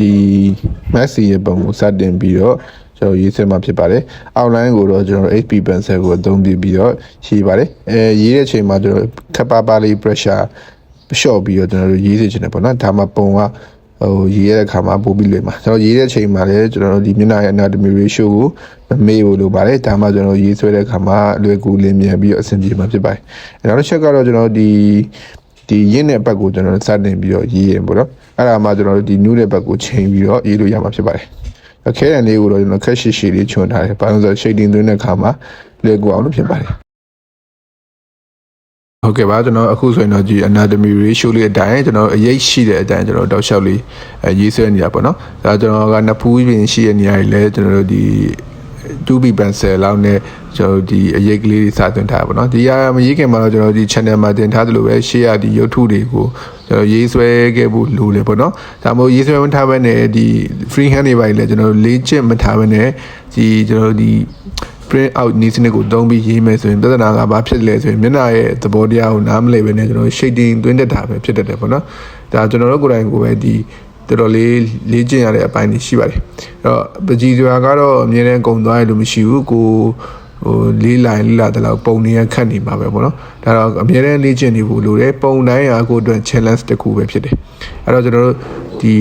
ဒီ Messi ရဲ့ပုံကိုစတင်ပြီးတော့ကျွန်တော်ရေးဆွဲမှာဖြစ်ပါတယ်။ outline ကိုတော့ကျွန်တော် HP pencil ကိုအသုံးပြုပြီးတော့ရေးပါတယ်။အဲရေးတဲ့အချိန်မှာကျွန်တော်ခပ်ပါးပါးလေး pressure လျှော့ပြီးတော့ကျွန်တော်တို့ရေးစီချင်တယ်ပေါ့နော်။ဒါမှပုံကဟိုရေးရတဲ့ခါမှာပို့ပြီးလွယ်မှာကျွန်တော်ရေးတဲ့အချိန်မှာလည်းကျွန်တော်တို့ဒီမျက်နှာရဲ့ anatomy ratio ကိုမမေ့ဘူးလို့ပါတယ်ဒါမှကျွန်တော်ရေးဆွဲတဲ့ခါမှာအလွယ်ကူလင်းမြန်ပြီးတော့အဆင်ပြေမှာဖြစ်ပါတယ်အဲနောက်တစ်ချက်ကတော့ကျွန်တော်တို့ဒီဒီရင်းတဲ့ဘက်ကိုကျွန်တော်တို့စတင်ပြီးတော့ရေးရင်ပေါ့နော် အဲ့ဒါမှကျွန်တော်တို့ဒီနူးတဲ့ဘက်ကိုချိန်ပြီးတော့ရေးလို့ရမှာဖြစ်ပါတယ်ခဲတဲ့လေးကိုတော့ကျွန်တော်ခက်ရှိရှိလေးချွန်ထားတယ်ဘာလို့လဲဆိုတော့ shading သွင်းတဲ့ခါမှာလွယ်ကူအောင်လို့ဖြစ်ပါတယ်ဟုတ်ကဲ့ပါကျွန်တော်အခုဆိုရင်တော့ဒီ anatomy ratio လေးအတိုင်းကျွန်တော်အရေးရှိတဲ့အတိုင်းကျွန်တော်တောက်လျှောက်လေးအဲရေးဆွဲနေတာပေါ့နော်ဒါကျွန်တော်ကနှစ်ဖူးပြင်ရှိတဲ့နေရာတွေလည်းကျွန်တော်တို့ဒီ 2B pencil လောက်နဲ့ကျွန်တော်တို့ဒီအရေးကလေးတွေစသွင်းထားပါတော့ဒီဟာမရေးခင်မှာတော့ကျွန်တော်ဒီ channel မှာတင်ထားသလိုပဲရှေ့ရဒီရုပ်ထုတွေကိုကျွန်တော်ရေးဆွဲခဲ့ဖို့လိုတယ်ပေါ့နော်ဒါမှမဟုတ်ရေးဆွဲမထားဘဲနဲ့ဒီ free hand တွေပါလေကျွန်တော်တို့လေ့ကျင့်မထားဘဲနဲ့ဒီကျွန်တော်တို့ဒီ print out နည်းစနစ်ကိုသုံးပြီးရေးမယ်ဆိုရင်ပြဿနာကဘာဖြစ်လဲဆိုရင်မျက်နှာရဲ့သဘောတရားကိုနားမလည်ပဲနဲ့ကျွန်တော် shading သွင်းတတ်တာပဲဖြစ်တတ်တယ်ပေါ့နော်ဒါကျွန်တော်တို့ကိုယ်တိုင်ကိုပဲဒီ တော်တော်လေးလေ့ကျင့်ရတဲ့အပိုင်းတွေရှိပါတယ်အဲ့တော့ပကြီးစွာကတော့အမြဲတမ်းကုံသွားရလို့မရှိဘူးကိုဟိုလေးလိုင်းလေးလာတဲ့လောက်ပုံနေရခတ်နေမှာပဲပေါ့နော်ဒါတော့အမြဲတမ်းလေ့ကျင့်နေဖို့လိုတယ်ပုံတိုင်းဟာကိုယ့်အတွက် challenge တစ်ခုပဲဖြစ်တယ်အဲ့တော့ကျွန်တော်တို့ ဒီ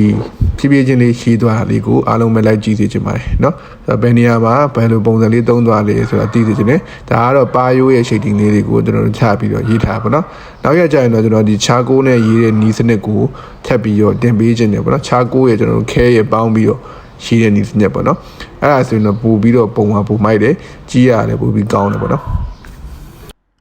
ဖြည်းဖြည်းချင်းလေးရှိသွားတာလေးကိုအားလုံးပဲလိုက်ကြည့်စေချင်ပါတယ်เนาะဘယ်နေရာမှာဘယ်လိုပုံစံလေးသုံးသွားလဲဆိုတာသိစေချင်တယ်ဒါကတော့ပါယိုးရဲ့ shading လေးတွေကိုကျွန်တော်တို့ချပြီးတော့ရေးထားပါเนาะနောက်ရကြရင်တော့ကျွန်တော်ဒီချာကိုနဲ့ရေးတဲ့နီးစနစ်ကိုထပ်ပြီးတော့တင်ပေးခြင်းတယ်ပေါ့နော်ချာကိုရဲ့ကျွန်တော်တို့ခဲရဲ့ပေါင်းပြီးတော့ရှိတဲ့နီးစနစ်ပေါ့နော်အဲ့ဒါဆိုရင်တော့ပို့ပြီးတော့ပုံမှာပို့မိုက်တယ်ကြီးရတယ်ပို့ပြီးကောင်းတယ်ပေါ့နော်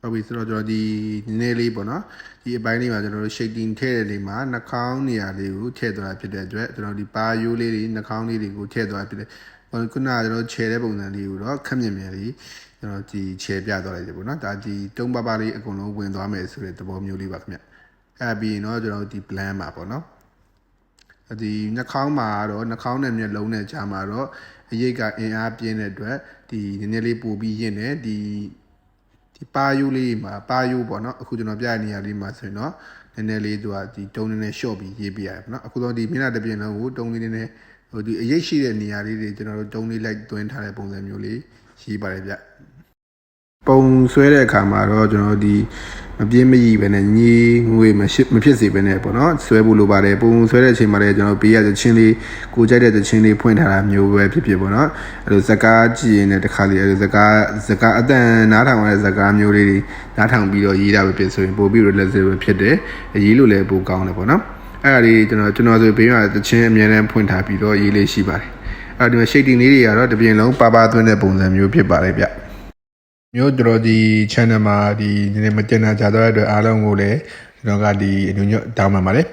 ဟုတ်ပြီဆိုတော့ကျွန်တော်ဒီနည်းနည်းလေးပေါ့နော်ဒီအပိုင်းလေးမှာကျွန်တော်တို့ shading ထည့်တဲ့နေမှာနှာခေါင်းနေရာလေးကိုထည့်သွားတာဖြစ်တဲ့အတွက်ကျွန်တော်ဒီပါယိုးလေးတွေနှာခေါင်းလေးတွေကိုထည့်သွားဖြစ်တယ်ဟိုခုနကကျွန်တော်ခြေတဲ့ပုံစံလေးကိုတော့ခက်မြင်မြင်လေးကျွန်တော်ဒီခြေပြသွားလိုက်တယ်ပေါ့နော်ဒါဒီတုံးပါပါလေးအကုန်လုံးဝင်သွားမယ်ဆိုတဲ့သဘောမျိုးလေးပါခင်ဗျအဲ့ပြီးရင်တော့ကျွန်တော်ဒီ plan ပါပေါ့နော်ဒီနှာခေါင်းမှာတော့နှာခေါင်းနဲ့မျက်လုံးနဲ့ကြားမှာတော့အရိတ်ကအင်အားပြင်းတဲ့အတွက်ဒီနည်းနည်းလေးပိုပြီးရင့်တယ်ဒီ ဒီပါယိုးလေးမှာပါယိုးပေါ့နော်အခုကျွန်တော်ပြရတဲ့နေရာလေးမှာဆိုရင်တော့နည်းနည်းလေးသူကဒီတုံးနည်းနည်း short ပြီးရေးပြရတယ်ပေါ့နော်အခုတော့ဒီမျက်နှာတစ်ပြင်လုံးကိုတုံးလေးနည်းနည်းဟိုဒီအရိတ်ရှိတဲ့နေရာလေးတွေကျွန်တော်တို့တုံးလေးလိုက်သွင်းထားတဲ့ပုံစံမျိုးလေးရေးပါတယ်ဗျပုံဆွဲတဲ့အခါမှာတော့ကျွန်တော်ဒီ မပြင်းမရီပဲနဲ့ညီငွေမဖြစ်မဖြစ်စေပဲနဲ့ပေါ့နော်ဆွဲဖို့လိုပါတယ်ပုံဆွဲတဲ့အချိန်မှာလည်းကျွန်တော်ပေးရတဲ့ချင်းလေးကိုကြိုက်တဲ့ချင်းလေးဖွင့်ထားတာမျိုးပဲဖြစ်ဖြစ်ပေါ့နော်အဲ့လိုဇကားကြည့်ရင်လည်းတစ်ခါလေးအဲ့လိုဇကားဇကားအတန်နားထောင်ရတဲ့ဇကားမျိုးလေးတွေနားထောင်ပြီးတော့ရေးတာပဲဖြစ်ဆိုရင်ပို့ပြီး relaxed ပဲဖြစ်တယ်ရေးလို့လည်းပိုကောင်းတယ်ပေါ့နော်အဲ့ဒါလေးကျွန်တော်ကျွန်တော်ဆိုဘေးမှာတချင်းအမြဲတမ်းဖွင့်ထားပြီးတော့ရေးလေးရှိပါတယ်အဲ့ဒီမှာ shading လေးတွေကတော့တပြင်းလုံးပါပါသွင်းတဲ့ပုံစံမျိုးဖြစ်ပါတယ်ဗျ မျိုးတို့ဒီ channel မှာဒီနည်းနည်းမတင်တာကြတော့တဲ့အတွက်အားလုံးကိုလည်းကျွန်တော်ကဒီအညွညွတ်တောင်းပန်ပါတယ်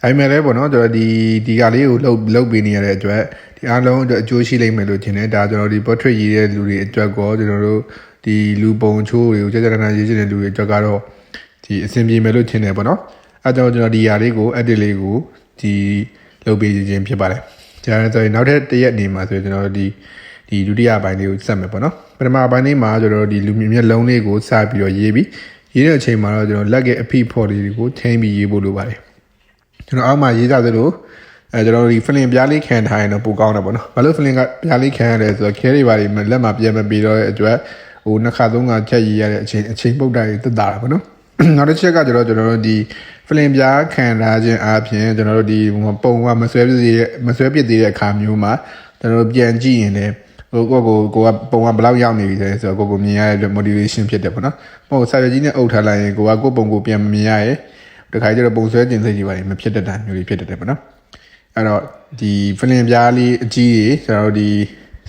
ဒါပေမဲ့လည်းပေါ့နော်ကျွန်တော်ဒီဒီကလေးကိုလှုပ်လှုပ်ပေးနေရတဲ့အတွက်ဒီအားလုံးအတွက်အကျိုးရှိလိမ့်မယ်လို့ထင်တယ်ဒါကျွန်တော်ဒီ portrait ရေးတဲ့လူတွေအတွက်ကောကျွန်တော်တို့ဒီလူပုံချိုးတွေကိုကြာကြာခဏရေးချင်တဲ့လူတွေအတွက်ကတော့ဒီအဆင်ပြေမယ်လို့ထင်တယ်ပေါ့နော်အဲကြောင့်ကျွန်တော်ဒီຢာလေးကို edit လေးကိုဒီလုပ်ပေးခြင်းဖြစ်ပါတယ်ဒါနဲ့ဆိုရင်နောက်ထပ်တစ်ရက်နေမှာဆိုရင်ကျွန်တော်ဒီ ဒီဒုတိယပိုင်းလေးကိုစက်မယ်ပေါ့နော်ပထမပိုင်းလေးမှာကျွန်တော်ဒီလူမျက်လုံးလေးကိုစပြီးတော့ရေးပြီးရေးတဲ့အချိန်မှာတော့ကျွန်တော်လက်ရဲ့အဖိဖော်လေးတွေကိုထိန်းပြီးရေးဖို့လိုပါတယ်ကျွန်တော်အောက်မှာရေးကြသလိုအဲကျွန်တော်ဒီဖလင်ပြားလေးခံထားရင်တော့ပိုကောင်းတယ်ပေါ့နော်ဘာလို့ဖလင်ကပြားလေးခံရတယ်ဆိုတော့ခဲတွေပါလိမလက်မှာပြန်မပြီးတော့တဲ့အတွက်ဟိုနှစ်ခါသုံးခါချက်ရေးရတဲ့အချိန်အချိန်ပုတ်တာတွေတက်တာပါပေါ့နော်နောက်တစ်ချက်ကကျွန်တော်ကျွန်တော်တို့ဒီဖလင်ပြားခံထားခြင်းအပြင်ကျွန်တော်တို့ဒီပုံကမဆွဲပြသေးတဲ့မဆွဲပြသေးတဲ့အခါမျိုးမှာကျွန်တော်တို့ပြန်ကြည့်ရင်လည်း ဟိုကိုကိုကိုကပုံကဘလောက်ရောက်နေပြီလဲဆိုတော့ကိုကိုမြင်ရတဲ့အတွက် motivation ဖြစ်တယ်ပေါ့နော်။ဟိုစာရွက်ကြီးနဲ့အုပ်ထားလိုက်ရင်ကိုကကိုပုံကိုပြန်မမြင်ရရဲ့တခါကျတော့ပုံဆွဲတင်စိတ်ကြီးပါလိမ့်မဖြစ်တတ်တာမျိုးတွေဖြစ်တတ်တယ်ပေါ့နော်။အဲ့တော့ဒီဖလင်ပြားလေးအကြီးကြီးကျွန်တော်တို့ဒီ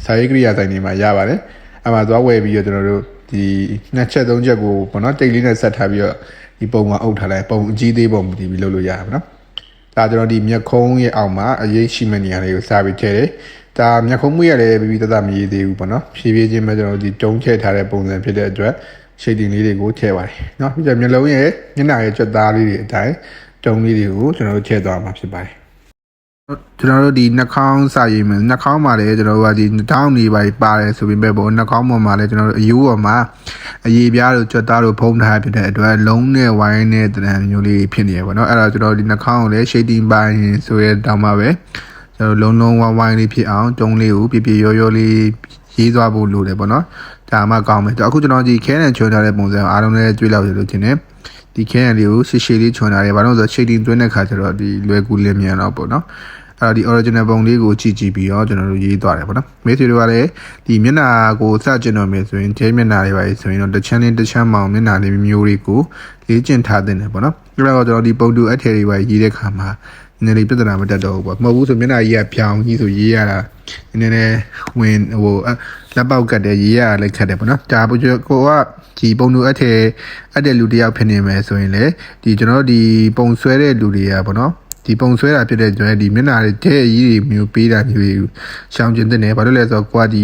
စာရေးကရိယာဆိုင်တွေမှာရပါတယ်။အဲ့မှာသွားဝယ်ပြီးတော့ကျွန်တော်တို့ဒီနှစ်ချက်သုံးချက်ကိုပေါ့နော်တိတ်လေးနဲ့ဆက်ထားပြီးတော့ဒီပုံမှာအုပ်ထားလိုက်ပုံအကြီးသေးပုံမူတည်ပြီးလုပ်လို့ရတာပေါ့နော်။ဒါကျွန်တော်ဒီမျက်ခုံးရဲ့အောက်မှာအရေးရှိမဲ့နေရာလေးကိုစပြီးထည့်တယ်။ ဒါမျက်ခုံးမွေးရလည်းပြီးပြီးတသက်မရေးသေးဘူးပေါ့နော်။ဖြည်းဖြည်းချင်းပဲကျွန်တော်ဒီတုံးထည့်ထားတဲ့ပုံစံဖြစ်တဲ့အတွက် shading လေးတွေကိုထည့်ပါတယ်။နော်ပြီးတော့မျက်လုံးရဲ့မျက်နှာရဲ့ကြွက်သားလေးတွေအတိုင်းတုံးလေးတွေကိုကျွန်တော်တို့ထည့်သွားမှာဖြစ်ပါတယ်။ကျွန်တော်တို့ဒီနှာခေါင်းစာရေးမယ်နှာခေါင်းမှာလည်းကျွန်တော်တို့ကဒီတောင်းနေပါပါတယ်ဆိုပြီးပဲပေါ့နှာခေါင်းပေါ်မှာလည်းကျွန်တော်တို့အယူပေါ်မှာအရေးပြားတို့ကြွက်သားတို့ဖုံးထားဖြစ်တဲ့အတွက်လုံးနဲ့ဝိုင်းနဲ့တရံမျိုးလေးဖြစ်နေရပါတော့အဲ့တော့ကျွန်တော်ဒီနှာခေါင်းကိုလည်း shading ပိုင်းဆိုရဲတောင်းပါပဲ ကျွန်တော်လုံးလုံးဝိုင်းဝိုင်းလေးဖြစ်အောင်တုံးလေးကိုပြပြရောရောလေးရေးသွားဖို့လိုတယ်ပေါ့နော်ဒါမှကောင်းမယ်အခုကျွန်တော်ဒီခဲနဲ့ချွန်ထားတဲ့ပုံစံအားလုံးလည်းတွေ့လောက်ရလို့ထင်တယ်ဒီခဲရံလေးကိုရှည်ရှည်လေးချွန်ထားတယ်ဘာလို့လဲဆိုတော့ shading သွင်းတဲ့ခါကျတော့ဒီလွယ်ကူလေးမြန်တော့ပေါ့နော်အဲ့တော့ဒီ original ပုံလေးကိုကြည့်ကြည့်ပြီးတော့ကျွန်တော်တို့ရေးသွားတယ်ပေါ့နော်မိတ်ဆွေတို့ကလည်းဒီမျက်နှာကိုစကျင်တော့မယ်ဆိုရင်ကျဲမျက်နှာတွေပါဆိုရင်တော့တစ်ချမ်းလေးတစ်ချမ်းမောင်မျက်နှာလေးမျိုးတွေကိုလေ့ကျင့်ထားတဲ့တယ်ပေါ့နော်အဲ့တော့ကျွန်တော်ဒီပုံတူအထည်တွေပါရေးတဲ့ခါမှာ နည်းနည်းလေးပြဿနာမတက်တော့ဘူးပေါ့မဟုတ်ဘူးဆိုမျက်နှာကြီးကဖြောင်းကြီးဆိုရေးရတာနည်းနည်းဝင်ဟိုလက်ပေါက်ကတ်တယ်ရေးရတာလည်းခက်တယ်ပေါ့နော်ဒါကိုကိုကဒီပုံတူအထည်အပ်တဲ့လူတယောက်ဖြစ်နေမယ်ဆိုရင်လေဒီကျွန်တော်တို့ဒီပုံဆွဲတဲ့လူတွေကပေါ့နော်ဒီပုံဆွဲတာဖြစ်တဲ့ကျွန်တော်ဒီမျက်နှာတွေတဲ့ကြီးတွေမျိုးပေးတာမျိုးတွေရှောင်ကျင်တဲ့နေဘာလို့လဲဆိုတော့ကိုကဒီ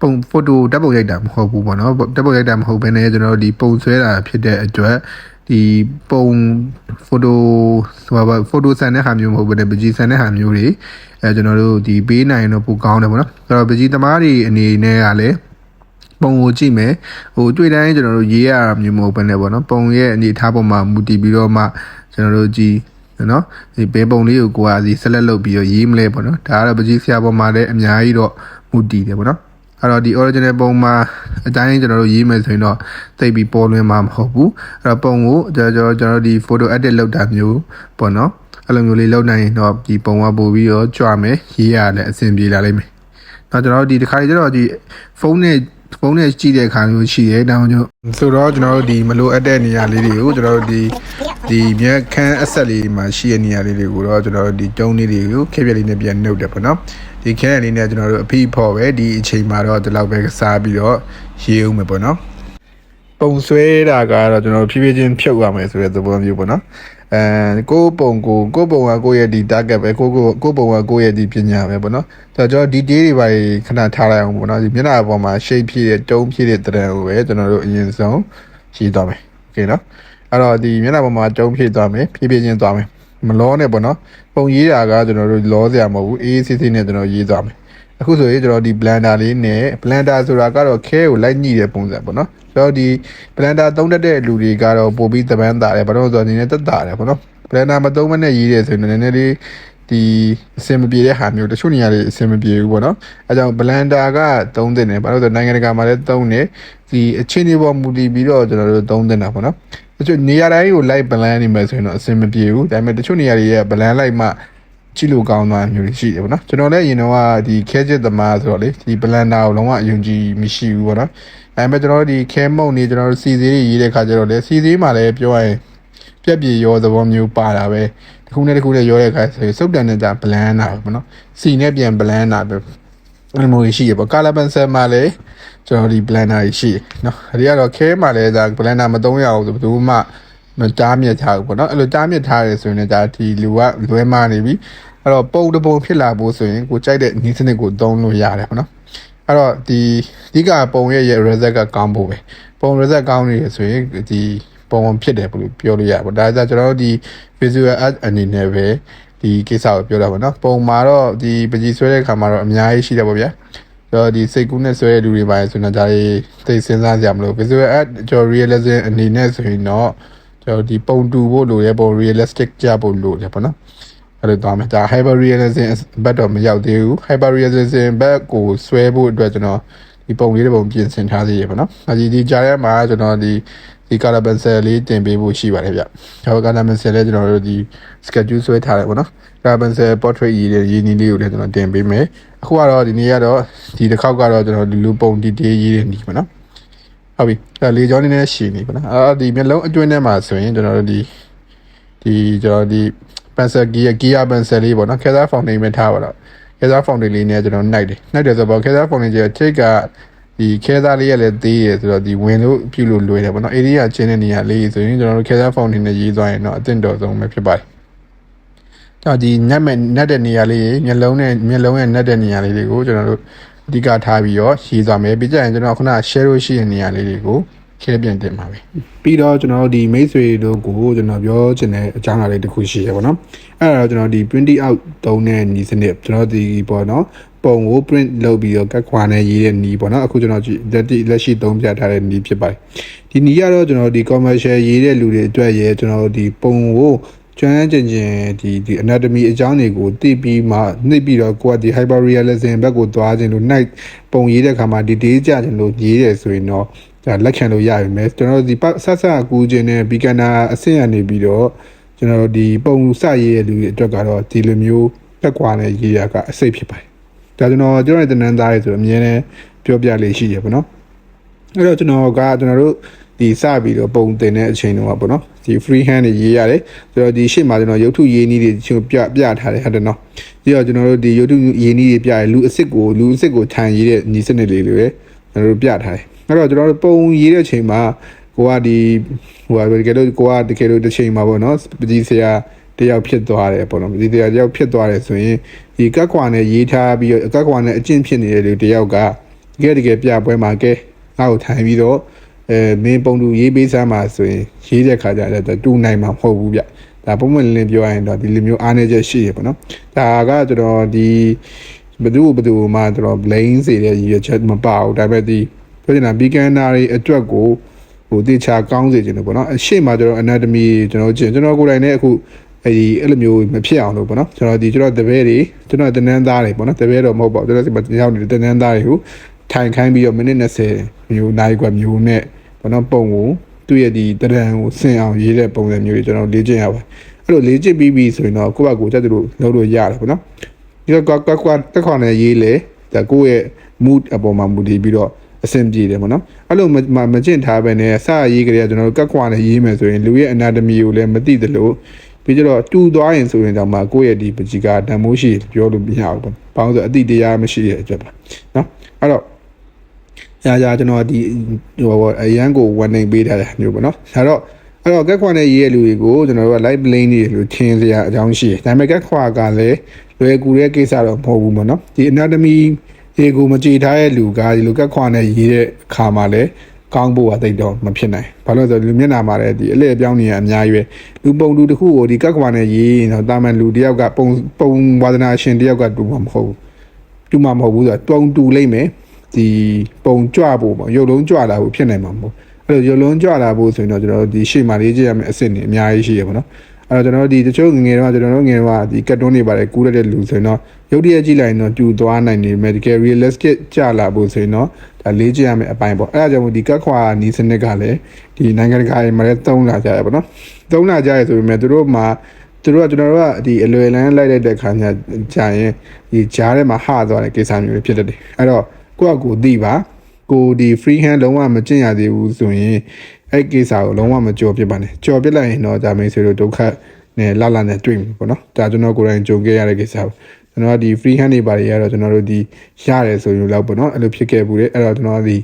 ပုံဖိုတိုဓာတ်ပုံရိုက်တာမဟုတ်ဘူးပေါ့နော်ဓာတ်ပုံရိုက်တာမဟုတ်ဘဲနဲ့ကျွန်တော်တို့ဒီပုံဆွဲတာဖြစ်တဲ့အတွက် ဒီပုံဖိုတိုဟိုပါဖိုတိုဆန်တဲ့ဟာမျိုးမဟုတ်ဘဲနဲ့ပကြီးဆန်တဲ့ဟာမျိုးတွေအဲကျွန်တော်တို့ဒီပေးနိုင်တော့ပိုကောင်းတယ်ပေါ့နော်အဲ့တော့ပကြီးသမားတွေအနေနဲ့ကလည်းပုံကိုကြည့်မယ်ဟိုတွေ့တိုင်းကျွန်တော်တို့ရေးရတာမျိုးမဟုတ်ဘဲနဲ့ပေါ့နော်ပုံရဲ့အနေထားပေါ်မှာမူတည်ပြီးတော့မှကျွန်တော်တို့ကြည့်နော်ဒီဘဲပုံလေးကိုကိုယ်အစီဆက်လက်လုပ်ပြီးတော့ရေးမလဲပေါ့နော်ဒါကတော့ပကြီးဆရာပေါ်မှာလည်းအများကြီးတော့မူတည်တယ်ပေါ့နော် အဲ့တော့ဒီ original ပုံမှာအတိုင်းကျွန်တော်တို့ရေးမယ်ဆိုရင်တော့သိပ်ပြီးပေါ်လွင်မှာမဟုတ်ဘူးအဲ့တော့ပုံကိုကျွန်တော်ကျွန်တော်ဒီ photo edit လုပ်တာမျိုးပေါ့နော်အဲ့လိုမျိုးလေးလုပ်နိုင်ရင်တော့ဒီပုံကပို့ပြီးတော့ကြွမယ်ရေးရလည်းအဆင်ပြေလာလိမ့်မယ်တော့ကျွန်တော်တို့ဒီတစ်ခါကျတော့ဒီဖုန်းနဲ့ဖုန်းနဲ့ကြည့်တဲ့အခါမျိုးရှိတယ်တောင်းကျွန်ဆိုတော့ကျွန်တော်တို့ဒီမလိုအပ်တဲ့နေရာလေးတွေကိုကျွန်တော်တို့ဒီဒီမြက်ခန်းအဆက်လေးမှာရှိတဲ့နေရာလေးတွေကိုတော့ကျွန်တော်တို့ဒီတုံးလေးတွေကိုခေပြက်လေးနဲ့ပြန်နှုတ်တယ်ပေါ့နော် ဒီခန်းလေးနဲ့ကျွန်တော်တို့အဖိဖော်ပဲဒီအချိန်မှာတော့ဒီလောက်ပဲကစားပြီးတော့ရေးအောင်မယ်ပေါ့နော်ပုံဆွဲတာကတော့ကျွန်တော်ဖြည်းဖြည်းချင်းဖြုတ်ရမယ်ဆိုတဲ့သဘောမျိုးပေါ့နော်အဲကိုပုံကိုကိုပုံကကိုရဲ့ဒီ target ပဲကိုကိုကိုပုံကကိုရဲ့ဒီပညာပဲပေါ့နော်ဆိုတော့ကျွန်တော်ဒီ day တွေပါခဏထားလိုက်အောင်ပေါ့နော်ဒီမျက်နှာပေါ်မှာ shape ဖြည့်တဲ့တုံးဖြည့်တဲ့တရံကိုပဲကျွန်တော်တို့အရင်ဆုံးရှင်းသွားမယ်โอเคနော်အဲ့တော့ဒီမျက်နှာပေါ်မှာတုံးဖြည့်သွားမယ်ဖြည့်ဖြည့်ချင်းသွားမယ် မလောနဲ့ပေါ့နော်ပုံရေးတာကကျွန်တော်တို့လောစရာမဟုတ်ဘူးအေးအေးဆေးဆေးနဲ့ကျွန်တော်ရေးသွားမယ်အခုဆိုရင်ကျွန်တော်ဒီ blender လေးနဲ့ blender ဆိုတာကတော့ခဲကိုလိုက်ညှိတဲ့ပုံစံပေါ့နော်ကျွန်တော်ဒီ blender သုံးတတ်တဲ့လူတွေကတော့ပို့ပြီးသပန်းတာတယ်ဘာလို့လဲဆိုတော့အနေနဲ့တက်တာတယ်ပေါ့နော် blender မသုံးမနဲ့ရေးတယ်ဆိုရင်နည်းနည်းလေးဒီအဆင်မပြေတဲ့ဟာမျိုးတချို့နေရာတွေအဆင်မပြေဘူးပေါ့နော်အဲကြောင့် blender ကသုံးတဲ့နေဘာလို့လဲဆိုတော့နိုင်ငံတကာမှာလည်းသုံးနေဒီအခြေအနေပေါ်မူတည်ပြီးတော့ကျွန်တော်တို့သုံးတဲ့တာပေါ့နော် တချို့နေရာတိုင်းကို light blend နေမယ်ဆိုရင်တော့အဆင်မပြေဘူးဒါပေမဲ့တချို့နေရာတွေရဲ့ blend လိုက်မှကြည့်လို့ကောင်းသွားမျိုးတွေရှိတယ်ပေါ့နော်ကျွန်တော်လည်းအရင်တော့ဒီခဲချစ်သမားဆိုတော့လေဒီ blender ကိုလုံးဝအယုံကြည်မရှိဘူးပေါ့နော်အဲမဲ့ကျွန်တော်တို့ဒီခဲမုံနေကျွန်တော်တို့စီသေးရေးတဲ့ခါကျတော့လေစီသေးမှလည်းပြောရရင်ပြက်ပြေရောသဘောမျိုးပါတာပဲတစ်ခုနဲ့တစ်ခုနဲ့ရောတဲ့ခါဆိုရင်စုပ်တန်နဲ့ကြ blend တာပဲပေါ့နော်စီနဲ့ပြန် blend တာပဲ အဲ့လိုမျိုးရှိရပေါ့ color pencil မှာလည်းကျွန်တော်ဒီ blender ရှိเนาะဒီကတော့ခဲမှာလည်းဒါ blender မသုံးရအောင်ဆိုဘယ်သူမှမတားမြစ်ထားဘူးပေါ့နော်အဲ့လိုတားမြစ်ထားရဆိုရင်ဒါဒီလူကလွဲမာနေပြီအဲ့တော့ပုံတပုံဖြစ်လာဖို့ဆိုရင်ကိုကြိုက်တဲ့နည်းစနစ်ကိုသုံးလို့ရတယ်ပေါ့နော်အဲ့တော့ဒီအဓိကပုံရဲ့ရဲ့ result ကကောင်းဖို့ပဲပုံ result ကောင်းနေရဆိုရင်ဒီပုံဖြစ်တယ်လို့ပြောလို့ရပါဒါကြောင့်ကျွန်တော်တို့ဒီ visual art အနေနဲ့ပဲ ဒီကိစ္စကိုပြောတာပေါ့နော်ပုံမှာတော့ဒီပကြီးဆွဲတဲ့ခါမှာတော့အများကြီးရှိတယ်ပေါ့ဗျာတော့ဒီစိတ်ကူးနဲ့ဆွဲတဲ့လူတွေပါဆိုတော့ဒါတွေသိစဉ်းစားကြမလို့ visual art ကျွန်တော် realism အနေနဲ့ဆိုရင်တော့ကျွန်တော်ဒီပုံတူဖို့လိုရဲပုံ realistic ကြဖို့လိုတယ်ပေါ့နော်အဲ့လိုသွားမယ်ဒါ hyper realism ဘက်တော့မရောက်သေးဘူး hyper realism ဘက်ကိုဆွဲဖို့အတွက်ကျွန်တော်ဒီပုံလေးတစ်ပုံပြင်ဆင်ထားသေးရပေါ့နော်အဲဒီဒီကြားထဲမှာကျွန်တော်ဒီ ဒီ color pencil လေးတင်ပေးဖို့ရှိပါတယ်ဗျ။ဒါက color pencil လေးကျွန်တော်တို့ဒီ schedule ဆွဲထားတယ်ပေါ့နော်။ color pencil portrait ရေးတဲ့ရေးနည်းလေးကိုလည်းကျွန်တော်တင်ပေးမယ်။အခုကတော့ဒီနေ့ကတော့ဒီတစ်ခေါက်ကတော့ကျွန်တော်ဒီလူပုံ detail ရေးတဲ့နည်းပေါ့နော်။ဟုတ်ပြီ။ဒါလေကြောင်းနေနဲ့ရှည်နေပေါ့နော်။အာဒီမျက်လုံးအတွင်းထဲမှာဆိုရင်ကျွန်တော်တို့ဒီဒီကျွန်တော်ဒီ pencil gear gear pencil လေးပေါ့နော်။ Kaiser fountain ပဲထားပါတော့။ Kaiser fountain လေးနဲ့ကျွန်တော်နှိုက်တယ်။နှိုက်တယ်ဆိုတော့ Kaiser fountain ကြီးထိတ်က ဒီခဲသားလေးရလည်းသေးရဆိုတော့ဒီဝင်လို့ပြုလို့လွယ်တယ်ပေါ့နော် area ချင်းတဲ့နေရာလေးဆိုရင်ကျွန်တော်တို့ခဲသား fountain နဲ့ရေးသွားရင်တော့အသင့်တော်ဆုံးပဲဖြစ်ပါတယ်။တော့ဒီနက်မဲ့နက်တဲ့နေရာလေးမျက်လုံးနဲ့မျက်လုံးရဲ့နက်တဲ့နေရာလေးတွေကိုကျွန်တော်တို့အဓိကထားပြီးတော့ရေးသွားမယ်ပြီးကြရင်ကျွန်တော်ခုန share လို့ရှိတဲ့နေရာလေးတွေကိုခဲပြန်တင်ပါပဲပြီးတော့ကျွန်တော်ဒီမိတ်ဆွေတို့ကိုကျွန်တော်ပြောချင်တဲ့အကြောင်းအရာလေးတစ်ခုရှိရပါတော့အဲ့ဒါတော့ကျွန်တော်ဒီ print out သုံးတဲ့ညီစနစ်ကျွန်တော်ဒီပေါ့နော် ပုံကို print လုပ်ပြီးတော့ကတ်ခွာနဲ့ရေးတဲ့နီးပေါ့နော်အခုကျွန်တော်လက်တိလက်ရှိသုံးပြထားတဲ့နီးဖြစ်ပါတယ်ဒီနီးကတော့ကျွန်တော်ဒီ commercial ရေးတဲ့လူတွေအတွက်ရဲကျွန်တော်ဒီပုံကိုကျွမ်းကျင်ကျင်ဒီဒီ anatomy အကြောင်းတွေကိုသိပြီးမှနှိပ်ပြီးတော့ကိုကဒီ hyper realism ဘက်ကိုသွားခြင်းလို့ night ပုံရေးတဲ့အခါမှာ detail ကြခြင်းလို့ရေးတယ်ဆိုရင်တော့ဒါလက်ခံလို့ရပြီမယ်ကျွန်တော်တို့ဒီဆက်ဆက်အကူခြင်းနဲ့ beginner အဆင့်ရနေပြီးတော့ကျွန်တော်တို့ဒီပုံစရေးရတဲ့လူတွေအတွက်ကတော့ဒီလိုမျိုးတက်ကွာနဲ့ရေးရကအစိတ်ဖြစ်ပါတယ် ဒါကျွန်တော်ကျွန်တော်ရဲ့တနန်းသားတွေဆိုအမြဲတမ်းပြောပြလေးရှိရပါတော့အဲ့တော့ကျွန်တော်ကကျွန်တော်တို့ဒီစပြီးတော့ပုံတင်တဲ့အချိန်တုန်းကပေါ့နော်ဒီ free hand တွေရေးရတယ်ဆိုတော့ဒီရှေ့မှာကျွန်တော်ရုပ်ထုရေးနည်းတွေကျွန်တော်ပြပြထားတယ်ဟုတ်တယ်နော်ပြီးတော့ကျွန်တော်တို့ဒီရုပ်ထုရေးနည်းတွေပြရလူအစ်စ်ကိုလူအစ်စ်ကိုထိုင်ရေးတဲ့ညီစနစ်လေးတွေပဲကျွန်တော်တို့ပြထားတယ်အဲ့တော့ကျွန်တော်တို့ပုံရေးတဲ့အချိန်မှာကိုကဒီဟိုဟာတကယ်လို့ကိုကတကယ်လို့တစ်ချိန်မှာပေါ့နော်ပကြီးဆရာ တယောက်ဖြစ်သွားတယ်ပေါ့နော်ပကြီးဆရာတယောက်ဖြစ်သွားတယ်ဆိုရင်ဒီကက်ခွာနဲ့ရေးထားပြီးတော့ကက်ခွာနဲ့အကျင့်ဖြစ်နေတဲ့လူတယောက်ကတကယ်တကယ်ပြပွဲမှာကဲငါ့ကိုထိုင်ပြီးတော့အဲမင်းပုံတူရေးပေးစမ်းပါဆိုရင်ရေးတဲ့ခါကျတော့တူနိုင်မှာမဟုတ်ဘူးဗျဒါပုံမှန်လင်းပြောရရင်တော့ဒီလိုမျိုးအားနည်းချက်ရှိရပေါ့နော်ဒါကကျွန်တော်ဒီဘယ်သူဘယ်သူမှကျွန်တော် blame စေတဲ့ရည်ရွယ်ချက်မပါဘူးဒါပေမဲ့ဒီပြောချင်တာ beginner တွေအတွက်ကိုဟိုတေချာကောင်းစေချင်တယ်ပေါ့နော်အရှိမကျွန်တော် anatomy ကျွန်တော်ကျင်ကျွန်တော်ကိုယ်တိုင်လည်းအခု အဲဒီအဲ့လိုမျိုးမဖြစ်အောင်လို့ပေါ့နော်ကျွန်တော်ဒီကျွန်တော်တပည့်တွေကျွန်တော်တနန်းသားတွေပေါ့နော်တပည့်တော့မဟုတ်ပါဘူးကျွန်တော်ဒီမှာရောက်နေတဲ့တနန်းသားတွေကိုထိုင်ခိုင်းပြီးတော့မိနစ်20မျိုးနိုင်กว่าမျိုးနဲ့ပေါ့နော်ပုံကိုသူ့ရဲ့ဒီတရံကိုဆင်အောင်ရေးတဲ့ပုံစံမျိုးတွေကျွန်တော်လေ့ကျင့်ရပါတယ်အဲ့လိုလေ့ကျင့်ပြီးပြီဆိုရင်တော့ကိုယ့်ဘက်ကိုတက်တူလို့လုပ်လို့ရတယ်ပေါ့နော်ဒီတော့ကွာကွာတက်ခွန်နဲ့ရေးလေဒါကိုယ့်ရဲ့ mood အပေါ်မှာမူတည်ပြီးတော့အဆင်ပြေတယ်ပေါ့နော်အဲ့လိုမမကျင့်ထားပဲနဲ့စရေးကြရကျွန်တော်တို့ကက်ခွာနဲ့ရေးမယ်ဆိုရင်လူရဲ့ anatomy ကိုလည်းမသိသလို ပြီးကြတော့တူသွားရင်ဆိုရင်တော့မှကိုယ့်ရဲ့ဒီပကြီးကတန်မိုးရှိပြောလို့မရဘူးပေါ့။ဘာလို့ဆိုအတိတရားမရှိတဲ့အတွက်ပါ။နော်။အဲ့တော့ရာရာကျွန်တော်ဒီဟိုအရန်ကိုဝန်နေပေးထားတဲ့မျိုးပေါ့နော်။ဒါတော့အဲ့တော့ကက်ခွာနဲ့ရေးရလူတွေကိုကျွန်တော်တို့က live lane တွေလို့ထင်စရာအကြောင်းရှိတယ်။ဒါပေမဲ့ကက်ခွာကလည်းလွယ်ကူတဲ့ကိစ္စတော့မဟုတ်ဘူးပေါ့နော်။ဒီ anatomy ဒီကိုမကြည်ထားတဲ့လူကဒီလိုကက်ခွာနဲ့ရေးတဲ့အခါမှာလည်း ကောင်းဖို့ကတိတ်တော့မဖြစ်နိုင်ဘာလို့လဲဆိုတော့လူမျက်နှာမှာလည်းဒီအလက်အပြောင်းနေရအများကြီးပဲလူပုံလူတစ်ခုကိုဒီကက်ကွာနဲ့ရေးရင်တော့တာမန်လူတယောက်ကပုံပုံဝါဒနာရှင်တယောက်ကတူမှာမဟုတ်ဘူးတူမှာမဟုတ်ဘူးဆိုတော့တုံတူလိမ့်မယ်ဒီပုံကြွဖို့ပေါ့ရုပ်လုံးကြွလာဖို့ဖြစ်နိုင်မှာမဟုတ်အဲ့လိုရုပ်လုံးကြွလာဖို့ဆိုရင်တော့ကျွန်တော်တို့ဒီရှေ့မှာလေးကြည့်ရမယ့်အဆင့်တွေအများကြီးရှိရပါတော့အဲ့တော့ကျွန်တော်တို့ဒီတချို့ငငယ်တော့ကျွန်တော်တို့ငယ်တော့ဒီကတ်တွန်းတွေပါတယ်ကူးရတဲ့လူဆိုရင်တော့ ရုပ်တရက်ကြည့်လိုက်ရင်တော့တူသွားနိုင်နေမယ်တကယ် realistic ကြလာဖို့ဆိုရင်တော့ဒါလေးကြည့်ရမယ့်အပိုင်းပေါ့အဲ့ဒါကြောင့်မို့ဒီကတ်ခွာနီးစနစ်ကလည်းဒီနိုင်ငံတကာတွေမှာလည်းသုံးလာကြရပါတော့သုံးလာကြရဆိုပေမဲ့သူတို့မှာသူတို့ကကျွန်တော်တို့ကဒီအလွယ်လန်းလိုက်လိုက်တဲ့ခါကျကြာရင်ဒီကြားထဲမှာဟသွားတဲ့ကိစ္စမျိုးတွေဖြစ်တတ်တယ်အဲ့တော့ကိုယ့်အကူသိပါကိုဒီ free hand လုံးဝမကျင့်ရသေးဘူးဆိုရင်အဲ့ကိစ္စကိုလုံးဝမကြော်ပြစ်ပါနဲ့ကြော်ပြစ်လိုက်ရင်တော့ဒါမိတ်ဆွေတို့ဒုက္ခနဲ့လာလာနဲ့တွေ့မှာပေါ့နော်ဒါကျွန်တော်ကိုယ်တိုင်ကြုံခဲ့ရတဲ့ကိစ္စပေါ့ ကျွန်တော်ကဒီ free hand တွေပါတယ်ရတော့ကျွန်တော်တို့ဒီရတယ်ဆိုရင်လောက်ပေါ့နော်အဲ့လိုဖြစ်ခဲ့ဘူးလေအဲ့တော့ကျွန်တော်ကဒီ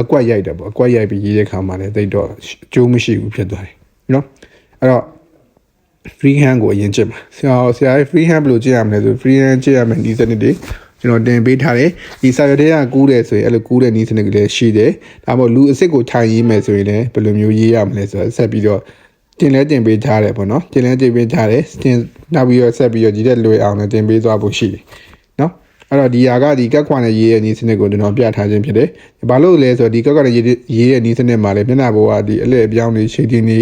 အကွက်ရိုက်တယ်ပေါ့အကွက်ရိုက်ပြီးရေးတဲ့ခါမှာလည်းတိတ်တော့အကျိုးမရှိဘူးဖြစ်သွားတယ်နော်အဲ့တော့ free hand ကိုအရင်ကျင့်ပါဆရာဆရာရဲ့ free hand ဘယ်လိုကျင့်ရမလဲဆို free hand ကျင့်ရမယ်ဒီစနစ်တွေကျွန်တော်တင်ပေးထားတယ်ဒီစာရွက်ထဲကကူးတယ်ဆိုရင်အဲ့လိုကူးတဲ့နည်းစနစ်ကလေးရှိတယ်ဒါမှမဟုတ်လူအစ်စ်ကိုထိုင်ရေးမယ်ဆိုရင်လည်းဘယ်လိုမျိုးရေးရမလဲဆိုတော့ဆက်ပြီးတော့ တင်လဲတင်ပေးထားတယ်ပေါ့နော်တင်လဲတင်ပေးထားတယ်တင်နောက်ပြီးတော့ဆက်ပြီးတော့ဒီတဲ့လွယ်အောင်လည်းတင်ပေးသွားဖို့ရှိတယ်နော်အဲ့တော့ဒီဟာကဒီကက်ခွာနဲ့ရေးရဲ့နီးစနစ်ကိုကျွန်တော်ပြထားခြင်းဖြစ်တယ်။ဘာလို့လဲဆိုတော့ဒီကက်ခွာနဲ့ရေးရေးရဲ့နီးစနစ်မှာလည်းမျက်နှာပေါ်ကဒီအလဲအပြောင်းတွေရှိတင်နေ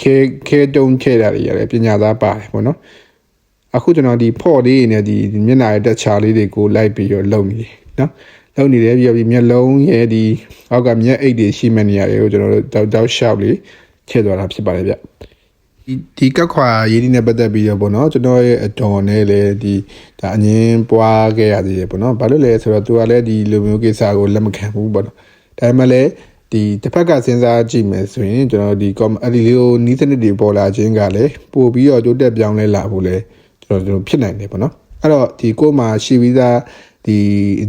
ခဲခဲတုံးခဲတာတွေရတယ်ပညာသားပါတယ်ပေါ့နော်။အခုကျွန်တော်ဒီဖော့လေးနဲ့ဒီမျက်နှာရဲ့တက်ချာလေးတွေကိုလိုက်ပြီးတော့လုံနေတယ်နော်။လုံနေတယ်ပြီးတော့ဒီမျက်လုံးရဲ့ဒီအောက်ကမျက်အိတ်တွေရှိမဲ့နေရာတွေကိုကျွန်တော်တို့တောက်တောက်ရှောက်လေး ထည့်သွားတာဖြစ်ပါတယ်ဗျ။ဒီဒီကက်ခွာရေးဒီနဲ့ပတ်သက်ပြီးတော့ပေါ့နော်ကျွန်တော်ရဲ့အတော်နဲ့လည်းဒီဒါအငင်းပွားခဲ့ရသေးတယ်ပေါ့နော်ဘာလို့လဲဆိုတော့သူကလည်းဒီလိုမျိုးကိစ္စကိုလက်မခံဘူးပေါ့နော်ဒါပေမဲ့လည်းဒီတစ်ဖက်ကစဉ်းစားကြည့်မယ်ဆိုရင်ကျွန်တော်ဒီအဲ့ဒီလိုနီးစနစ်တွေပေါ်လာခြင်းကလည်းပို့ပြီးတော့တိုးတက်ပြောင်းလဲလာဖို့လည်းကျွန်တော်တို့ဖြစ်နိုင်တယ်ပေါ့နော်အဲ့တော့ဒီကိုယ်မှာရှိပြီးသား ဒီ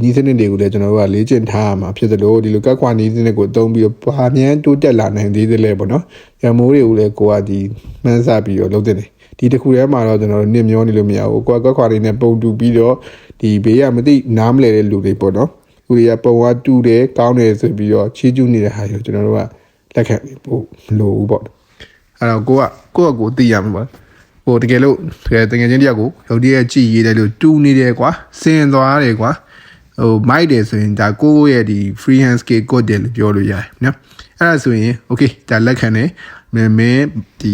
နီးစနစ်တွေကိုလည်းကျွန်တော်တို့ကလေ့ကျင့်ထားရမှာဖြစ်သလိုဒီလိုကက်ခွာနီးစနစ်ကိုအသုံးပြီးတော့ပါမြန်တိုးတက်လာနိုင်သေးတယ်လေပေါ့နော်ရမိုးတွေကိုလည်းကိုကဒီမှန်းဆပြီးတော့လုပ်တဲ့တယ်ဒီတစ်ခုထဲမှာတော့ကျွန်တော်တို့နစ်မျောနေလို့မရဘူးကိုကကက်ခွာတွေနဲ့ပုံတူပြီးတော့ဒီဘေးကမသိနားမလဲတဲ့လူတွေပေါ့နော်လူတွေကပုံဝါတူတယ်ကောင်းတယ်ဆိုပြီးတော့ချီးကျူးနေတဲ့ဟာကိုကျွန်တော်တို့ကလက်ခံဖို့မလိုဘူးပေါ့အဲ့တော့ကိုကကိုကကိုသိရမှာပါဟို တကယ်လို့တကယ်တကယ်ချင်းတယောက်ကိုရုပ်တရက်ကြည့်ရေးတယ်လို့တူနေတယ်ကွာစင်သွားတယ်ကွာဟိုမိုက်တယ်ဆိုရင်ဒါကိုယ့်ရဲ့ဒီ free hand scale code တယ်လို့ပြောလို့ရတယ်နော်အဲ့ဒါဆိုရင် okay ဒါလက်ခံတယ်မင်းမင်းဒီ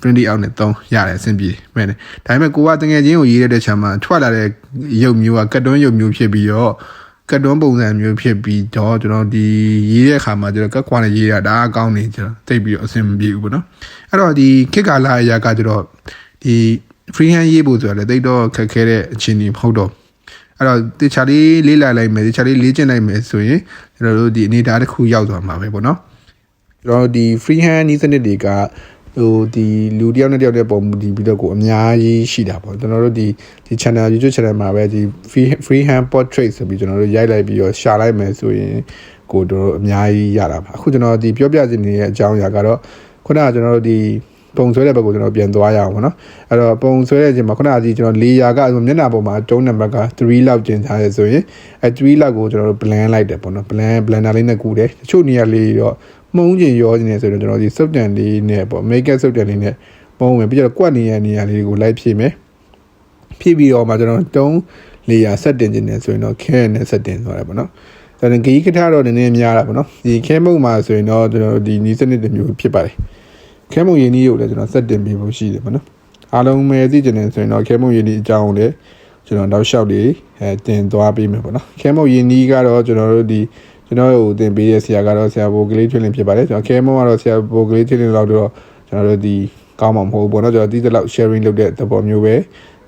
printing out နဲ့သုံးရတယ်အဆင်ပြေမယ်ဒါပေမဲ့ကိုကတငယ်ချင်းကိုရေးရတဲ့ချက်မှာထွက်လာတဲ့ရုပ်မျိုးကကတ်တွန်းရုပ်မျိုးဖြစ်ပြီးတော့ ကတ်တွန်းပုံစံမျိုးဖြစ်ပြီးတော့ကျွန်တော်ဒီရေးတဲ့အခါမှာကျွန်တော်ကတ်ကွာနဲ့ရေးတာဒါအကောင်းနေကျွန်တော်သိပြီးတော့အဆင်မပြေဘူးပေါ့နော်အဲ့တော့ဒီခေတ်ကာလအရာကကျွန်တော်ဒီ free hand ရေးဖို့ဆိုတာလည်းတိတ်တော့ခက်ခဲတဲ့အခြေအနေမဟုတ်တော့အဲ့တော့တခြားလေးလေးလာလိုက်မယ်တခြားလေးလေ့ကျင့်လိုက်မယ်ဆိုရင်ကျွန်တော်တို့ဒီအနေအထားတစ်ခုရောက်သွားမှာပဲပေါ့နော်ကျွန်တော်တို့ဒီ free hand နီးစနစ်တွေက ဟိုဒီလူတစ်ယောက်နဲ့တစ်ယောက်တဲ့ပုံမူတည်ပြီးတော့ကိုအများကြီးရှိတာပေါ့ကျွန်တော်တို့ဒီဒီ channel YouTube channel မှာပဲဒီ free free hand portrait ဆိုပြီးကျွန်တော်တို့ရိုက်လိုက်ပြီးတော့ရှာလိုက်မယ်ဆိုရင်ကိုတို့အများကြီးရတာပါအခုကျွန်တော်ဒီပြောပြချင်နေတဲ့အကြောင်းအရာကတော့ခုနကကျွန်တော်တို့ဒီပုံဆွဲတဲ့ဘက်ကိုကျွန်တော်ပြန်သွားရအောင်ပေါ့နော်အဲ့တော့ပုံဆွဲတဲ့အချိန်မှာခုနကဒီကျွန်တော်လေယာကမျက်နှာပေါ်မှာတုံးနံပါတ်က3လောက်ကျင်ထားရဆိုရင်အဲ3လောက်ကိုကျွန်တော်တို့ blend လိုက်တယ်ပေါ့နော် blend blender လေးနဲ့ကူတယ်တချို့နေရာလေးတော့ မှုံးကျင်ရောကျင်နေဆိုတော့ကျွန်တော်ဒီ substance လေးနဲ့ပေါ့ makeup substance လေးနဲ့ပုံဝင်ပြီးတော့ကွက်နေရနေရာလေးကိုလိုက်ဖြည့်မယ်ဖြည့်ပြီးတော့မှကျွန်တော်တုံးလေယာဆက်တင်ခြင်းနဲ့ဆိုရင်တော့ခဲနဲ့ဆက်တင်သွားတယ်ပေါ့နော်ဒါနဲ့ဂီးကထားတော့နည်းနည်းများတာပေါ့နော်ဒီခဲမုံမှာဆိုရင်တော့ကျွန်တော်ဒီနီးစနစ်တစ်မျိုးဖြစ်ပါတယ်ခဲမုံရင်းကြီးကိုလည်းကျွန်တော်စက်တင်ပေးဖို့ရှိတယ်ပေါ့နော်အားလုံးပဲသိကျင်နေဆိုရင်တော့ခဲမုံရင်းကြီးအကြောင်းကိုလည်းကျွန်တော်တော့ရှောက်လေးအဲတင်သွားပေးမယ်ပေါ့နော်ခဲမုံရင်းကြီးကတော့ကျွန်တော်တို့ဒီ ကျွန်တော်တို့တင်ပေးတဲ့ဆရာကတော့ဆရာဘိုကလေးထွေးလင်းဖြစ်ပါတယ်ကျွန်တော်ခဲမုံကတော့ဆရာဘိုကလေးထွေးလင်းလောက်တော့ကျွန်တော်တို့ဒီကောင်းမှာမဟုတ်ဘူးပေါ့နော်ကျွန်တော်ဒီတစ်လောက် sharing လုပ်တဲ့သဘောမျိုးပဲ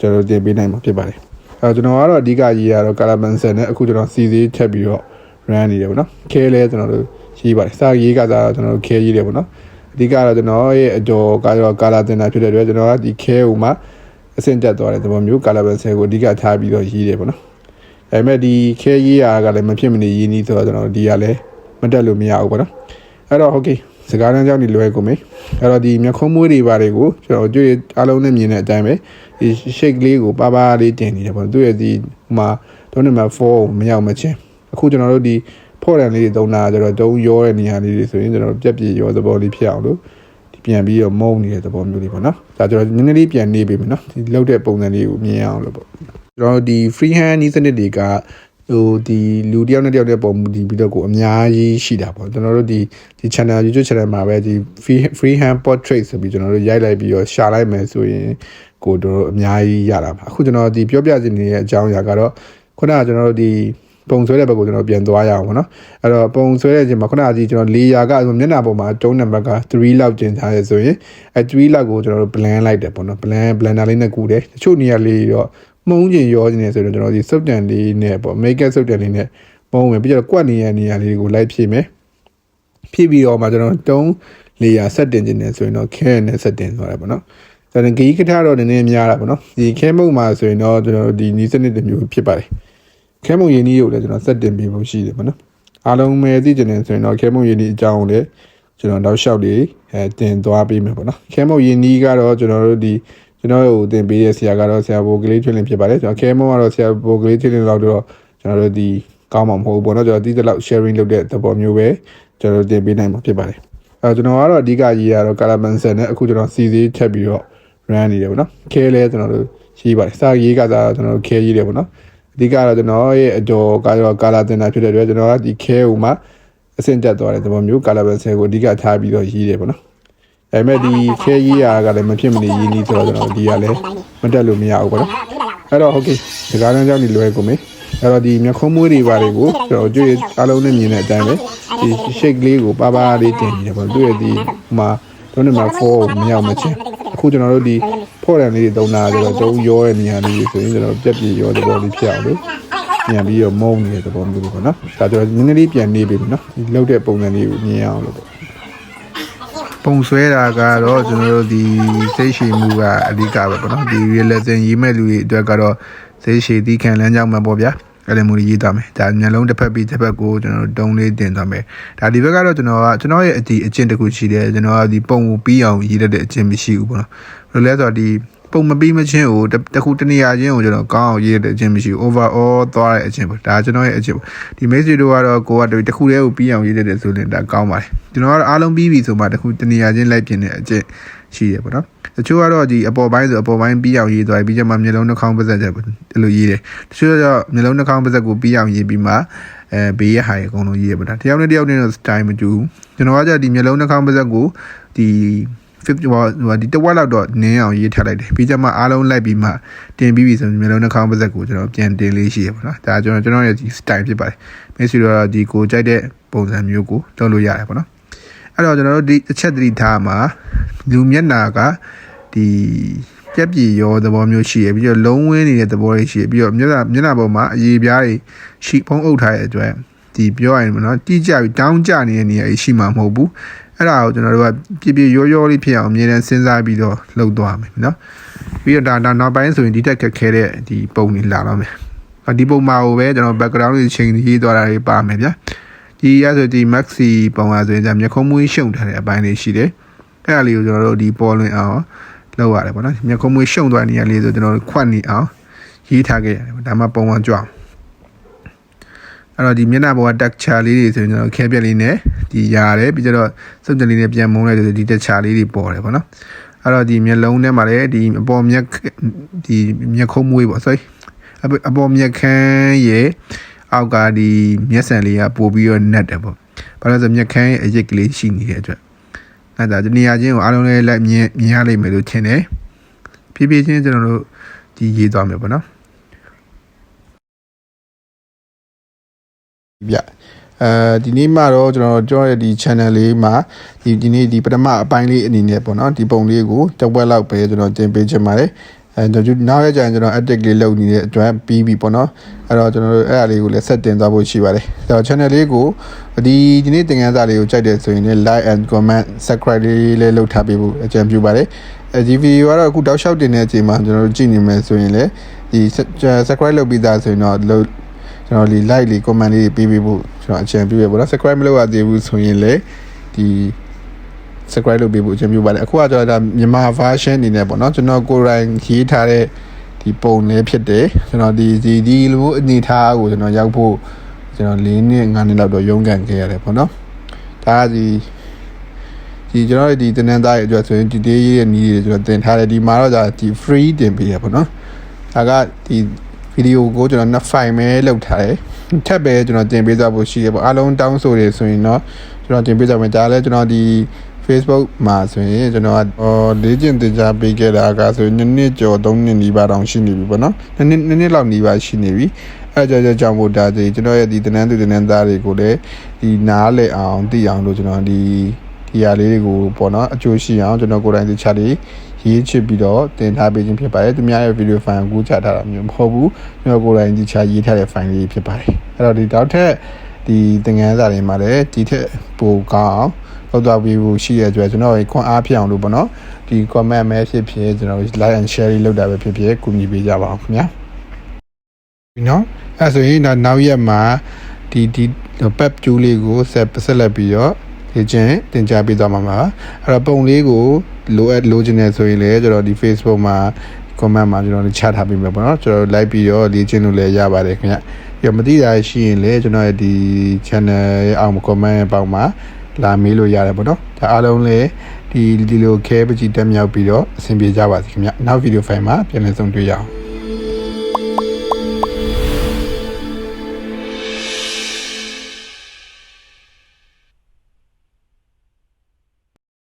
ကျွန်တော်တို့တင်ပေးနိုင်မှာဖြစ်ပါတယ်အဲကျွန်တော်ကတော့အဓိကရေးရတော့ color pencil နဲ့အခုကျွန်တော်စီစီထပ်ပြီးတော့ run နေတယ်ပေါ့နော်ခဲလဲကျွန်တော်တို့ရေးပါတယ်စာရေးကစားကျွန်တော်တို့ခဲရေးတယ်ပေါ့နော်အဓိကတော့ကျွန်တော်ရဲ့အကျော်ကတော့ကာလာတင်တာဖြစ်တဲ့အတွက်ကျွန်တော်ကဒီခဲဟိုမှာအဆင့်တက်သွားတဲ့သဘောမျိုးကာလာဘန်ဆယ်ကိုအဓိကထားပြီးတော့ရေးတယ်ပေါ့နော်။ ဒါပေမဲ့ဒီခဲရေးရာကလည်းမဖြစ်မနေရင်းနှီးဆိုတော့ကျွန်တော်ဒီကလည်းမတက်လို့မရဘူးပေါ့နော်အဲ့တော့ okay စကားတန်းကြောင့်ဒီလွယ်ကုန်ပြီအဲ့တော့ဒီမျက်ခုံးမွေးတွေပါတွေကိုကျွန်တော်ကြွေအားလုံးနဲ့မြင်တဲ့အတိုင်းပဲဒီ shake လေးကိုပါပါလေးတင်နေတယ်ပေါ့သူရဲ့ဒီဟိုမှာတော့ number 4မရောက်မချင်းအခုကျွန်တော်တို့ဒီဖော့တန်လေးတွေသုံးတာကျတော့တုံးရောတဲ့နေရာလေးတွေဆိုရင်ကျွန်တော်ပြက်ပြရောသဘောလေးဖြစ်အောင်လို့ဒီပြန်ပြီးတော့မုံနေတဲ့သဘောမျိုးလေးပေါ့နော်ဒါကျတော့နည်းနည်းလေးပြန်နေပြီမယ်နော်ဒီလောက်တဲ့ပုံစံလေးကိုမြင်အောင်လို့ပေါ့ ကျွန်တော်ဒီ free hand နီးစနစ်တွေကဟိုဒီလူတစ်ယောက်နဲ့တစ်ယောက်တဲ့ပုံမူတည်ပြီးတော့ကိုအများကြီးရှိတာပေါ့ကျွန်တော်တို့ဒီဒီ channel YouTube channel မှာပဲဒီ free free hand portrait ဆိုပြီးကျွန်တော်တို့ရိုက်လိုက်ပြီးတော့ရှာလိုက်မယ်ဆိုရင်ကိုတို့အများကြီးရတာပါအခုကျွန်တော်ဒီပြောပြချင်နေတဲ့အကြောင်းအရာကတော့ခုနကကျွန်တော်တို့ဒီပုံဆွဲတဲ့ဘက်ကိုကျွန်တော်ပြန်သွားရအောင်ပေါ့နော်အဲ့တော့ပုံဆွဲတဲ့အချိန်မှာခုနကဒီကျွန်တော်လေယာကမျက်နှာပေါ်မှာတုံးနံပါတ်က3လောက်ကျင်ထားရဆိုရင်အဲ3လောက်ကိုကျွန်တော်တို့ blend လိုက်တယ်ပေါ့နော် blend blender လေးနဲ့ကူတယ်တချို့နေရာလေးတော့ မှုံးကျင်ရောကျင်နေဆိုတော့ကျွန်တော်ဒီ substance လေးနဲ့ပေါ့ makeup substance လေးနဲ့ပုံဝင်ပြီးတော့ကွက်နေရနေရာလေးကိုလိုက်ဖြည့်မယ်ဖြည့်ပြီးတော့မှကျွန်တော်တုံးလေယာဆက်တင်ခြင်းနဲ့ဆိုရင်တော့ခဲနဲ့ဆက်တင်သွားတယ်ပေါ့နော်ဒါနဲ့ဂီးကထားတော့နည်းနည်းများတာပေါ့နော်ဒီခဲမုံမှာဆိုရင်တော့ကျွန်တော်တို့ဒီနီးစနစ်တစ်မျိုးဖြစ်ပါတယ်ခဲမုံရင်းကြီးကိုလည်းကျွန်တော်စက်တင်ပေးဖို့ရှိတယ်ပေါ့နော်အားလုံးပဲသိကျင်နေဆိုရင်တော့ခဲမုံရင်းကြီးအကြောင်းကိုလည်းကျွန်တော်တော့ရှောက်လေးအဲတင်သွားပေးမယ်ပေါ့နော်ခဲမုံရင်းကြီးကတော့ကျွန်တော်တို့ဒီ ကျွန်တော်တို့တင်ပေးတဲ့ဆရာကတော့ဆရာဘိုကလေးထွေးလင်းဖြစ်ပါတယ်ကျွန်တော်ခဲမုံကတော့ဆရာဘိုကလေးထွေးလင်းလောက်တော့ကျွန်တော်တို့ဒီကောင်းမှာမဟုတ်ဘူးပေါ့နော်ကျွန်တော်ဒီတစ်လောက် sharing လုပ်တဲ့သဘောမျိုးပဲကျွန်တော်တို့တင်ပေးနိုင်မှာဖြစ်ပါတယ်အဲကျွန်တော်ကတော့အဓိကရေးရတော့ color pencil နဲ့အခုကျွန်တော်စီစီထပ်ပြီးတော့ run နေတယ်ပေါ့နော်ခဲလဲကျွန်တော်တို့ရေးပါတယ်စာရေးကစားကျွန်တော်တို့ခဲရေးတယ်ပေါ့နော်အဓိကတော့ကျွန်တော်ရဲ့အကျော်ကတော့ကာလာတင်တာဖြစ်တဲ့အတွက်ကျွန်တော်ကဒီခဲဟိုမှာအဆင့်တက်သွားတဲ့သဘောမျိုးကာလာဘန်ဆယ်ကိုအဓိကထားပြီးတော့ရေးတယ်ပေါ့နော်။ ဒါပေမဲ့ဒီခဲရေးရာကလည်းမဖြစ်မနေရေးနည်းဆိုတော့ကျွန်တော်ဒီကလည်းမတက်လို့မရဘူးပေါ့နော်။အဲ့တော့ဟုတ်ကဲ့ဒီကားတန်းကြောင့်ဒီလွယ်ကုန်ပြီ။အဲ့တော့ဒီမျက်ခုံးမွေးတွေပါတွေကိုကျွန်တော်တွေ့အားလုံးနဲ့မြင်တဲ့အတိုင်းပဲဒီ shake လေးကိုပါပါလေးတင်နေတယ်ပေါ့။သူ့ရဲ့ဒီဟိုမှာတော့နံပါတ်4ကိုမရောက်မချင်းအခုကျွန်တော်တို့ဒီဖော့တန်လေးတွေတုံးတာကျတော့တုံးရောတဲ့နေရာလေးတွေဆိုရင်ကျွန်တော်ပြက်ပြေရောတဲ့ဘောလေးဖြစ်အောင်လို့ပြန်ပြီးတော့မုံနေတဲ့သဘောမျိုးပေါ့နော်ဒါကျတော့နည်းနည်းလေးပြန်နေပြီနော်ဒီလောက်တဲ့ပုံစံလေးကိုမြင်အောင်လို့ပေါ့ ပုံဆွဲတာကတော့ကျွန်တော်တို့ဒီစိတ်ရှိမှုကအဓိကပဲပေါ့နော်ဒီ realism ရေးမဲ့လူတွေအတွက်ကတော့စိတ်ရှိသီးခံလမ်းကြောင်းမှာပေါ့ဗျာအဲ့လိုမျိုးရေးသွားမယ်ဒါမျက်လုံးတစ်ဖက်ပြီးတစ်ဖက်ကိုကျွန်တော်တုံးလေးတင်သွားမယ်ဒါဒီဘက်ကတော့ကျွန်တော်ကကျွန်တော်ရဲ့အဒီအကျင့်တစ်ခုရှိတယ်ကျွန်တော်ကဒီပုံကိုပြီးအောင်ရေးတတ်တဲ့အကျင့်မရှိဘူးပေါ့နော်ဘယ်လိုလဲဆိုတော့ဒီ ပုံမပြီးမချင်းကိုတစ်ခုတနေရာချင်းကိုကျွန်တော်ကောင်းအောင်ရေးတဲ့အချင်းမရှိဘူး overall သွားတဲ့အချင်းပေါ့ဒါကျွန်တော်ရဲ့အချင်းပေါ့ဒီ message တို့ကတော့ကိုကတစ်ခုတည်းကိုပြီးအောင်ရေးတဲ့ဆိုရင်ဒါကောင်းပါတယ်ကျွန်တော်ကတော့အားလုံးပြီးပြီဆိုမှတစ်ခုတနေရာချင်းလိုက်ပြင်တဲ့အချင်းရှိရပေါ့နော်တချို့ကတော့ဒီအပေါ်ပိုင်းဆိုအပေါ်ပိုင်းပြီးအောင်ရေးသွားပြီးကြမှာမျိုးလုံးနှာခေါင်းပါးစပ်ချက်အဲ့လိုရေးတယ်တချို့ကတော့မျိုးလုံးနှာခေါင်းပါးစပ်ကိုပြီးအောင်ရေးပြီးမှအဲဘေးရဟာရေအကုန်လုံးရေးရပါတာတယောက်နဲ့တယောက်နဲ့တော့ style မတူဘူးကျွန်တော်ကကြဒီမျိုးလုံးနှာခေါင်းပါးစပ်ကိုဒီ fit ဟိုဟိုဒီတစ်ဝက်လောက်တော့နင်းအောင်ရေးထားလိုက်တယ်ပြီးကြမှာအားလုံးလိုက်ပြီးမှတင်ပြီးပြီဆိုရင်မျိုးလုံးနှာခေါင်းပါဇက်ကိုကျွန်တော်ပြန်တင်လေးရှိရပါတော့ဒါကျွန်တော်ကျွန်တော်ရဲ့ဒီ style ဖြစ်ပါတယ်မင်းစီတော့ဒီကိုကြိုက်တဲ့ပုံစံမျိုးကိုလုပ်လို့ရတယ်ပေါ့နော်အဲ့တော့ကျွန်တော်တို့ဒီအချက်သတိထားမှာလူမျက်နာကဒီပြက်ပြေရောသဘောမျိုးရှိရပြီးတော့လုံးဝင်းနေတဲ့သဘောလေးရှိရပြီးတော့မျက်နှာမျက်နှာပေါ်မှာအရေးပြားတွေရှိဖုံးအုပ်ထားတဲ့အတွက်ဒီပြောရရင်ပေါ့နော်တိကျပြီးတောင်းကြနေတဲ့နေရာကြီးရှိမှာမဟုတ်ဘူး အဲ့ဒါကိုကျွန်တော်တို့ကပြပြရောရောလေးဖြစ်အောင်အမြဲတမ်းစဉ်းစားပြီးတော့လုပ်သွားမယ်နော်ပြီးတော့ဒါဒါနောက်ပိုင်းဆိုရင်ဒီတက်ခက်ခဲတဲ့ဒီပုံတွေလာတော့မယ်ဒီပုံမှာကိုပဲကျွန်တော် background တွေချိန်ရေးသွားတာတွေပါမယ်ဗျာဒီရဆိုဒီ maxi ပုံပါဆိုရင်じゃမျက်ခုံးမွေးရှုံထားတဲ့အပိုင်းလေးရှိတယ်အဲ့ဒါလေးကိုကျွန်တော်တို့ဒီပေါ်လွင်အောင်လုပ်ရတယ်ပေါ့နော်မျက်ခုံးမွေးရှုံသွားတဲ့နေရာလေးဆိုကျွန်တော်တို့ခွတ်နေအောင်ရေးထားခဲ့ရတယ်ဒါမှပုံမှန်ကြွအောင် အဲ့တော့ဒီမျက်နှာပေါ်က texture လေးတွေဆိုရင်ကျွန်တော်ခဲပြက်လေးနဲ့ဒီရတယ်ပြီးတော့စုပ်ကြလေးနဲ့ပြန်မုန်းလိုက်ဆိုဒီ texture လေးတွေပေါ်တယ်ပေါ့နော်အဲ့တော့ဒီမျက်လုံးထဲမှာလည်းဒီအပေါ်မျက်ဒီမျက်ခုံးမွေးပေါ့ sorry အပေါ်မျက်ခမ်းရဲ့အောက်ကဒီမျက်စံလေးကပို့ပြီးတော့နက်တယ်ပေါ့ဘာလို့လဲဆိုမျက်ခမ်းရဲ့အရစ်ကလေးရှိနေတဲ့အတွက်အဲ့ဒါဒီနေရာချင်းကိုအားလုံးလည်းလိုက်မြင်မြင်ရလိမ့်မယ်လို့ထင်တယ်ဖြည်းဖြည်းချင်းကျွန်တော်တို့ဒီရေးသွားမယ်ပေါ့နော် ဗျအဲဒီနေ့မှတော့ကျွန်တော်ကြောရဲ့ဒီ channel လေးမှာဒီဒီနေ့ဒီပထမအပိုင်းလေးအနေနဲ့ပေါ့နော်ဒီပုံလေးကိုတစ်ဝက်လောက်ပဲကျွန်တော်တင်ပေးချင်ပါတယ်အဲတော့နောက်ရကြရင်ကျွန်တော် edit လေးလုပ်နေတဲ့အတွက်ပြီးပြီပေါ့နော်အဲ့တော့ကျွန်တော်တို့အဲ့အရာလေးကိုလည်းဆက်တင်သွားဖို့ရှိပါတယ်အဲ့တော့ channel လေးကိုဒီဒီနေ့သင်ခန်းစာလေးကိုကြိုက်တယ်ဆိုရင်လည်း like and comment subscribe လေးလည်းလုပ်ထားပေးဖို့အကြံပြုပါတယ်အဲဒီဗီဒီယိုကတော့အခုတောက်လျှောက်တင်တဲ့အချိန်မှာကျွန်တော်တို့ကြည့်နေမယ်ဆိုရင်လည်းဒီ subscribe လုပ်ပြီးသားဆိုရင်တော့လုပ် ကျွန်တော်ဒီ like လေး comment လေးပေးပေးဖို့ကျွန်တော်အကြံပြုရပါတော့ subscribe မလုပ်ရသေးဘူးဆိုရင်လည်းဒီ subscribe လုပ်ပေးဖို့အကြံပြုပါတယ်အခုကကျွန်တော်ဒါမြန်မာ version အနေနဲ့ပေါ့နော်ကျွန်တော်ကိုယ်တိုင်ရေးထားတဲ့ဒီပုံလေးဖြစ်တယ်ကျွန်တော်ဒီဒီဒီလိုအနေထားကိုကျွန်တော်ရောက်ဖို့ကျွန်တော်၄နှစ်၅နှစ်လောက်တော့ရုန်းကန်ခဲ့ရတယ်ပေါ့နော်ဒါကဒီဒီကျွန်တော်ဒီတင်နန်းသားရဲ့အတွက်ဆိုရင်ဒီတေးရေးရဲ့နီးတွေကျွန်တော်တင်ထားတယ်ဒီမှာတော့ဒါဒီ free တင်ပေးရပေါ့နော်ဒါကဒီ ဗီဒီယိုကိုကျွန်တော်နှစ် file ပဲလောက်ထားတယ်ထပ်ပဲကျွန်တော်တင်ပေးသွားဖို့ရှိရပေါ့အားလုံးတောင်းဆိုရဆိုရင်တော့ကျွန်တော်တင်ပေးကြမယ်ဒါလည်းကျွန်တော်ဒီ Facebook မှာဆိုရင်ကျွန်တော်ကလေ့ကျင့်သင်ကြားပေးခဲ့တာကဆိုရင်နှစ်နှစ်ကျော်သုံးနှစ်နီးပါးတောင်ရှိနေပြီပေါ့နော်နှစ်နှစ်နှစ်နှစ်လောက်နီးပါးရှိနေပြီအဲကြောင့်ကြောင့်မို့ဒါဒီကျွန်တော်ရဲ့ဒီတနန်းသူတနန်းသားတွေကိုလည်းဒီနားလည်အောင်သိအောင်လို့ကျွန်တော်ဒီဒီဟာလေးတွေကိုပေါ့နော်အကျိုးရှိအောင်ကျွန်တော်ကိုယ်တိုင်သိချလေး ရေးချစ်ပြီးတော့တင်ထားပေးခြင်းဖြစ်ပါတယ်သူများရဲ့ video file ကိုချထားတာမျိုးမဟုတ်ဘူးကျွန်တော်ကိုယ်တိုင်ဒီချရေးထားတဲ့ file လေးဖြစ်ပါတယ်အဲ့တော့ဒီတောက်ထက်ဒီသင်ခန်းစာတွေမှာလည်းဒီထက်ပိုကောင်းအောင်လောက်သွားပြီးဖို့ရှိရကြွယ်ကျွန်တော်ခွန်အားဖြစ်အောင်လို့ပေါ့နော်ဒီ comment မဲဖြစ်ဖြစ်ကျွန်တော် like and share လုပ်တာပဲဖြစ်ဖြစ်ကူညီပေးကြပါအောင်ခင်ဗျာဒီနော်အဲဆိုရင်တော့နောက်ရက်မှာဒီဒီ pep ကျူးလေးကိုဆက်ဆက်လက်ပြီးတော့ ဒီချင်းတင်ကြပေးသွားမှာပါအဲ့တော့ပုံလေးကိုလိုအပ်လိုချင်နေဆိုရင်လည်းကျွန်တော်ဒီ Facebook မှာ comment မှာကျွန်တော်ချထားပေးမယ်ပေါ့နော်ကျွန်တော် like ပြီးတော့လေ့ကျင့်လို့လည်းရပါတယ်ခင်ဗျပြီးတော့မသိတာရှိရင်လည်းကျွန်တော်ရဲ့ဒီ channel ရဲ့အောက် comment ရဲ့ပေါက်မှာလာမေးလို့ရတယ်ပေါ့နော်ဒါအားလုံးလည်းဒီဒီလိုခဲပကြီးတက်မြောက်ပြီးတော့အဆင်ပြေကြပါစေခင်ဗျနောက်ဗီဒီယိုဖိုင်မှာပြန်လည်ဆုံတွေ့ရအောင်